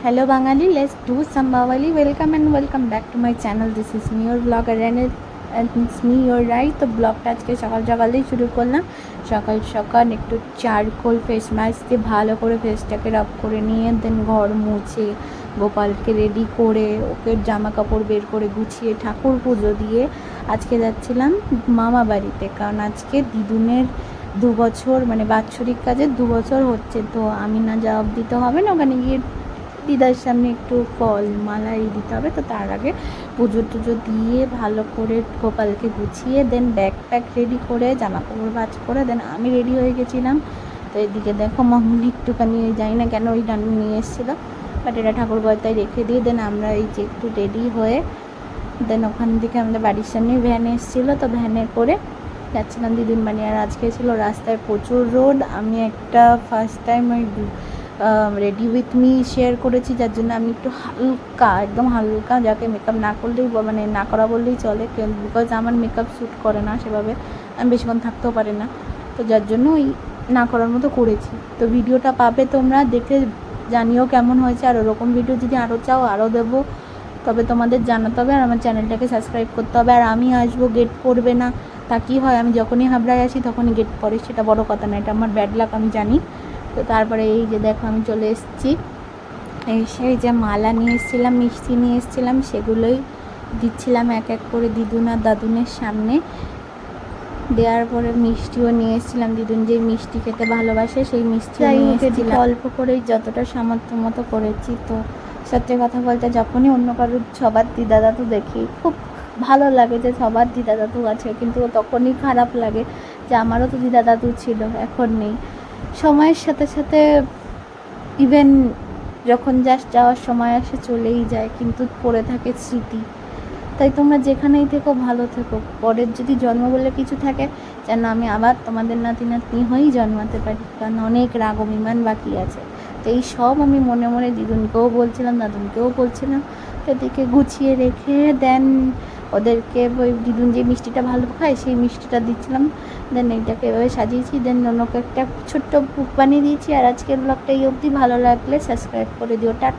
Hello Bangali Bawali. Welcome and welcome back to my channel. This is me, your vlogger, and it- and it's me তো ব্লগটা আজকে সকাল সকালেই শুরু করলাম সকাল সকাল একটু চারকোল ফেস মাস্ক দিয়ে ভালো করে ফেসটাকে রাব করে নিয়ে দেন ঘর মুছে গোপালকে রেডি করে ওকে জামা কাপড় বের করে গুছিয়ে ঠাকুর পুজো দিয়ে আজকে যাচ্ছিলাম মামা বাড়িতে কারণ আজকে দিদুনের দু বছর মানে বাৎসরিক কাজে দু বছর হচ্ছে তো আমি না জবাব দিতে হবে না ওখানে গিয়ে দিদার সামনে একটু ফল মালাই দিতে হবে, তো তার আগে পুজো টুজো দিয়ে ভালো করে গোপালকে গুছিয়ে দেন ব্যাগ প্যাক রেডি করে জামা কাপড় বাজ করে দেন আমি রেডি হয়ে গেছিলাম। তো এদিকে দেখো মামুনি একটুখানি জানি না কেন ওই ডান নিয়ে এসেছিল বাট এটা ঠাকুর গয়তায় রেখে দিয়ে দেন আমরা এই যে একটু রেডি হয়ে দেন ওখান থেকে আমাদের বাড়ির সামনে ভ্যান এসেছিল, তো ভ্যানে করে যাচ্ছিলাম। দিদিন বাড়ি আর আজকে ছিল রাস্তায় প্রচুর রোড আমি একটা ফার্স্ট টাইম ওই রেডি উইথ মি শেয়ার করেছি, যার জন্য আমি একটু হালকা, একদম হালকা, যাকে মেকআপ না করলেই মানে না করা বললেই চলে বিকজ আমার মেকআপ শ্যুট করে না সেভাবে, আমি বেশিক্ষণ থাকতেও পারি না। তো যার জন্য ওই না করার মতো করেছি। তো ভিডিওটা পাবে তোমরা, দেখে জানিও কেমন হয়েছে। আর ওরকম ভিডিও যদি আরও চাও আরও দেবো, তবে তোমাদের জানাতে হবে আর আমার চ্যানেলটাকে সাবস্ক্রাইব করতে হবে। আর আমি আসব গেট পড়বে না, তা কী হয়? আমি যখনই হাবড়ায় আসি, তখনই গেট পড়ে, সেটা বড় কথা না, এটা আমার ব্যাড লাক আমি জানি। তো তারপরে এই যে দেখো আমি চলে এসেছি। এসে যে মালা নিয়ে এসেছিলাম মিষ্টি নিয়ে এসেছিলাম সেগুলোই দিচ্ছিলাম এক এক করে দিদুন আর দাদুনের সামনে। দেওয়ার পরে মিষ্টিও নিয়ে এসেছিলাম। দিদুন যে মিষ্টি খেতে ভালোবাসে সেই মিষ্টি নিয়ে অল্প করেই যতটা সামর্থ্য মতো করেছি তো। সত্যি কথা বলতে যখনই অন্য কারোর সবার দিদা দাদু দেখি। খুব ভালো লাগে যে সবার দিদা দাদু আছে কিন্তু তখনই খারাপ লাগে যে আমারও তো দিদা দাদু ছিল এখন নেই। সময়ের সাথে সাথে ইভেন যখন জাস্ট যাওয়ার সময় আসে চলেই যায়, কিন্তু পড়ে থাকে স্মৃতি। তাই তোমরা যেখানেই থেকো ভালো থেকো। পরের যদি জন্ম বলে কিছু থাকে, যেন আমি আবার তোমাদের নাতি নাতনি হয়েই জন্মাতে পারি, কারণ অনেক রাগ অভিমান বাকি আছে। তো এই সব আমি মনে মনে দিদুনকেও বলছিলাম, দাদুনকেও বলছিলাম। তো এদিকে গুছিয়ে রেখে দেন ওদেরকে ওই দিদুন যে মিষ্টিটা ভালো খায়, সেই মিষ্টিটা দিচ্ছিলাম। দেন এইটাকে এভাবে সাজিয়েছি। দেন অন্যকে একটা ছোট্ট বুক বানিয়ে দিয়েছি। আর আজকের ব্লগটা এই অবধি। ভালো লাগলে সাবস্ক্রাইব করে দিও। টাটা।